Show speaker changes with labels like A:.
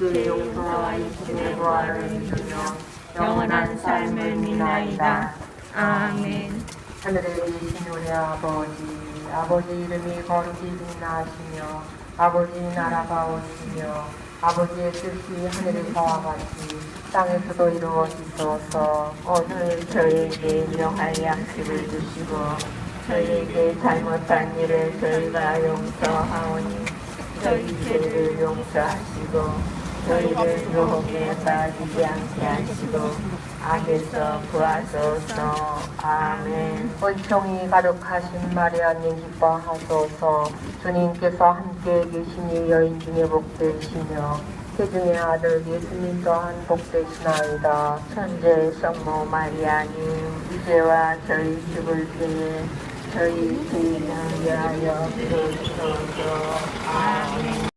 A: 우리의 용서와 인신의 부활을 이루며 영원한 삶을 믿나이다. 아멘. 하늘에 계신 우리 아버지, 아버지 이름이 거룩히 빛나시며 아버지 나라가 오시며 아버지의 뜻이 하늘에서와 같이 땅에서도 이루어지소서 오늘 저희에게 명할 양식을 주시고 저희에게 잘못한 일을 저희가 용서하오니 저희 죄를 용서하시고 저희를 유혹에 빠지지 않게 하시고 악에서 구하소서 아멘 은총이 가득하신 마리아님 기뻐하소서. 주님께서 함께 계시니 여인 중에 복되시며 태중의 아들 예수님 또한 복되시나이다. 천재 성모 마리아님 이제와 저희 죽을 때에 저희 죄인을 위하여 기도주소서